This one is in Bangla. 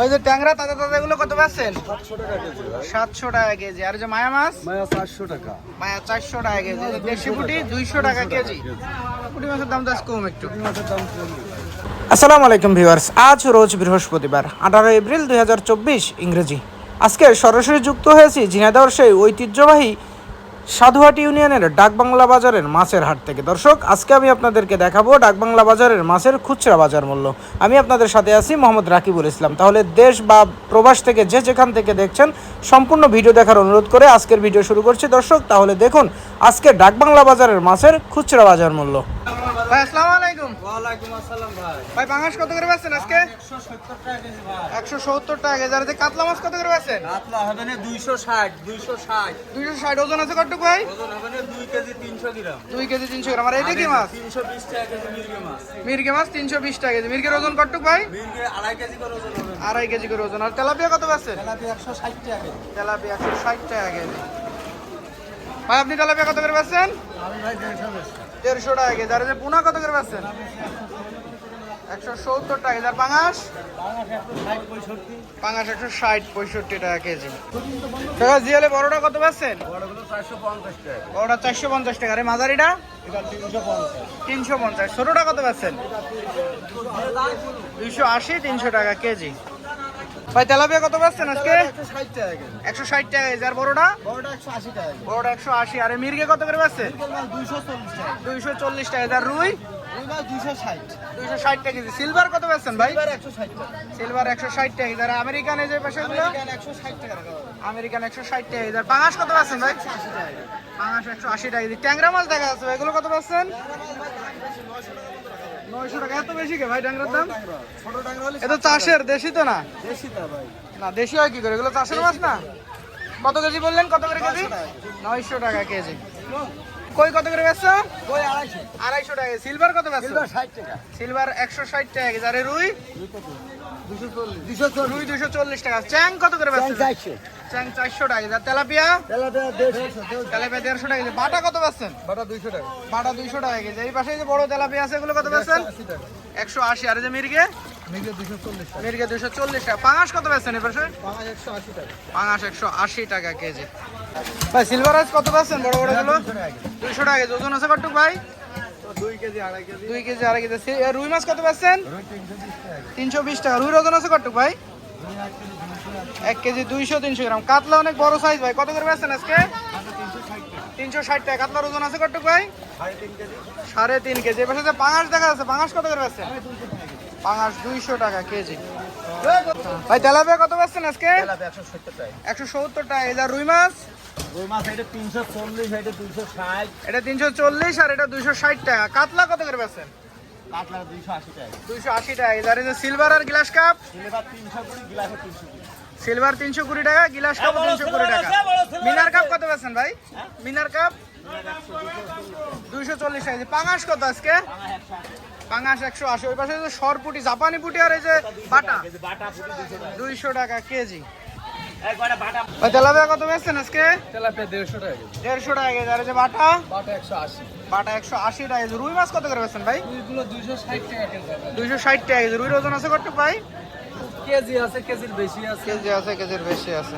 ওই যে ট্যাংরা তাজা তাজা এগুলো কত পাচ্ছেন? সাতশো টাকা কেজি সাতশো টাকা কেজি। আর যে মায়া মাছ? মায়া চারশো টাকা। মায়া চারশো টাকা কেজি। দেশি পুটি দুইশো টাকা কেজি। পুটি মাছের দাম তো আজ কম একটু। মাছের দাম আসসালামু আলাইকুম ভিউয়ার্স। আজ রোজ বৃহস্পতিবার আঠারো এপ্রিল দুই হাজার চব্বিশ ইংরেজি। আজকে সরাসরি যুক্ত হয়েছি ঝিনাইদহর সেই ঐতিহ্যবাহী সাধুহাটি ইউনিয়নের ডাকবাংলা বাজারের মাছের হাট থেকে। দর্শক, আজকে আমি আপনাদেরকে দেখাবো ডাকবাংলা বাজারের মাছের খুচরা বাজার মূল্য। আমি আপনাদের সাথে আছি মোহাম্মদ রাকিবুল ইসলাম। তাহলে দেশ বা প্রবাস থেকে যে যেখান থেকে দেখছেন, সম্পূর্ণ ভিডিও দেখার অনুরোধ করে আজকের ভিডিও শুরু করছি। দর্শক, তাহলে দেখুন আজকে ডাকবাংলা বাজারের মাছের খুচরা বাজার মূল্য। ভাই আসসালামু আলাইকুম। ওয়ালাইকুম আসসালাম ভাই। ভাই পাঙাশ কত করে বেচছেন আজকে? একশো সত্তর টাকা কেজি ভাই। একশো সত্তর টাকা কেজি। আর যে কাতলা মাছ কত করে বেচছেন? কাতলা হবে না দুইশো ষাট দুইশো ষাট। দুইশো ষাট ওজন আছে কটুক ভাই? ওজন হবে না দুই কেজি তিনশো গ্রাম। দুই কেজি তিনশো গ্রাম। আর এটা কি মাছ? তিনশো বিশ টাকা কেজি মির্গে মাছ। মির্গে মাছ তিনশো বিশ টাকা কেজি। মির্গের ওজন কটুক ভাই? মির্গে আড়াই কেজি করে ওজন হবে। আড়াই কেজি করে ওজন। আর তেলাপিয়া কত বেচছেন? তেলাপিয়া একশো ষাট টাকা কেজি। তেলাপিয়া একশো ষাট টাকা কেজি। ভাই আপনি তেলাপিয়া কত করে বেচছেন? আমি ভাই দেড়শো বেশি দেড়শো টাকা কেজি। আর পুনা কত করে বেচছেন একশো সত্তর টাকা আর পাঙাশ? পাঙাশ একশো ষাট পঁয়ষট্টি টাকা কেজি। টাকা জিয়ালে বড়টা কত টাকা। বড়টা চারশো পঞ্চাশ টাকা। আর মাঝারিটা? তিনশো পঞ্চাশ। ছোটটা কত পাচ্ছেন? দুইশো আশি তিনশো টাকা কেজি। ভাই তেলাপিয়া কত পাচ্ছেন আজকে? একশো ষাট টাকা আর বড়টা? বড়টা একশো আশি টাকা বড়টা একশো আশি। আর মির্গে কত করে পাচ্ছেন দুইশো চল্লিশ টাকা। দুইশো চল্লিশ টাকা। আর রুই? দুইশো ষাট। টাকা কেজি। সিলভার কত পাচ্ছেন ভাই? সিলভার একশো ষাট টাকা। কেজি আর আমেরিকান এই যে পাশে আমেরিকান একশো ষাট টাকা কেজি আর পাঙাশ কত পাচ্ছেন ভাই একশো আশি টাকা কেজি। পাঙাশ একশো আশি টাকা। কেজি ট্যাংরা মাছ দেখা যাচ্ছে এগুলো কত পাচ্ছেন নয়শো টাকা। এত বেশি কে ভাই ট্যাংরার দাম? চাষের দেশি তো না? তা ভাই। না দেশি হয় কি করে? এগুলো চাষের মাছ না? কত কেজি বললেন? কত করে কেজি? নয়শো টাকা কেজি। কই কত করে বেচছো? ওই আড়াইশো। আড়াইশো টাকা। সিলভার কত বেচছো? সিলভার ষাট টাকা। সিলভার একশো ষাট টাকা কেজি। আরে রুই? দুশো চল্লিশ। দুশো চল্লিশ রুই দুশো চল্লিশ টাকা। চ্যাং কত করে বেচছো? চ্যাং চারশো। টাকা কেজি। আর তেলাপিয়া? তেলাপিয়া দেড়শো। তেলাপিয়া দেড়শো টাকা বাটা কত বেচছেন? বাটা দুইশো টাকা। বাটা দুইশো টাকা কেজি। এই পাশে যে বড় তেলাপিয়া আছে এগুলো কত বেচছেন? আশি টাকা। একশো আশি। আর যে মির্গে? মির্গে দুশো চল্লিশ টাকা। পাঙাশ কত বেচছেন এই পাশে? পাঁচ একশো আশি টাকা। পাঙাশ একশো আশি টাকা কেজি। ভাই সিলভার রাইস কত পাচ্ছেন বড় বড়গুলো। দুইশো টাকা কেজি। ওজন আছে কটুক ভাই? দুই কেজি আড়াই কেজি। দুই কেজি আড়াই কেজি রুই মাছ কত পাচ্ছেন? তিনশো বিশ টাকা রুইর ওজন আছে কটুক ভাই? এক কেজি দুইশো তিনশো গ্রাম। কাতলা অনেক বড় সাইজ ভাই। কত করে পাচ্ছেন আজকে? তিনশো ষাট টাকা। কাতলার ওজন আছে কটুক ভাই? সাড়ে তিন কেজি। সাড়ে তিন কেজি। এবার যে পাঙাশ দেখা যাচ্ছে পাঙাশ কত করে পাচ্ছেন? পাঙাশ দুইশো টাকা কেজি। ভাই তেলাপিয়া কত পাচ্ছেন আজকে? একশো সত্তর টাকা। এই রুই মাছ রুই মাছ এটা এটা আর টাকা। কাতলা কত করে কাতলা টাকা। টাকা। যে সিলভার আর গ্লাস কাপ সিলভার তিনশো কুড়ি টাকা গিলাস কাপ তিনশো কুড়ি টাকা। মিনার কাপ কত পাচ্ছেন ভাই? মিনার কাপ দুইশো চল্লিশ টাকা। পাঙাশ কত আজকে? পাঙাশ একশো আশি। ওই পাশে যে সরপুটি জাপানি পুটি আর এই যে বাটা। দুইশো টাকা কেজি। তেলাপিয়া কত বেচছেন আজকে? তেলাপিয়া দেড়শো টাকা দেড়শো টাকা কেজি। আর যে বাটা? বাটা একশো আশি। বাটা একশো আশি টাকা কেজি। রুই মাছ কত করে বেচছেন ভাই? রুইগুলো দুইশো ষাট টাকা কেজি। দুইশো ষাট টাকা কেজি। রুইর ওজন আছে কত ভাই? কেজি আছে কেজির বেশি আছে। কেজি আছে কেজির বেশি আছে।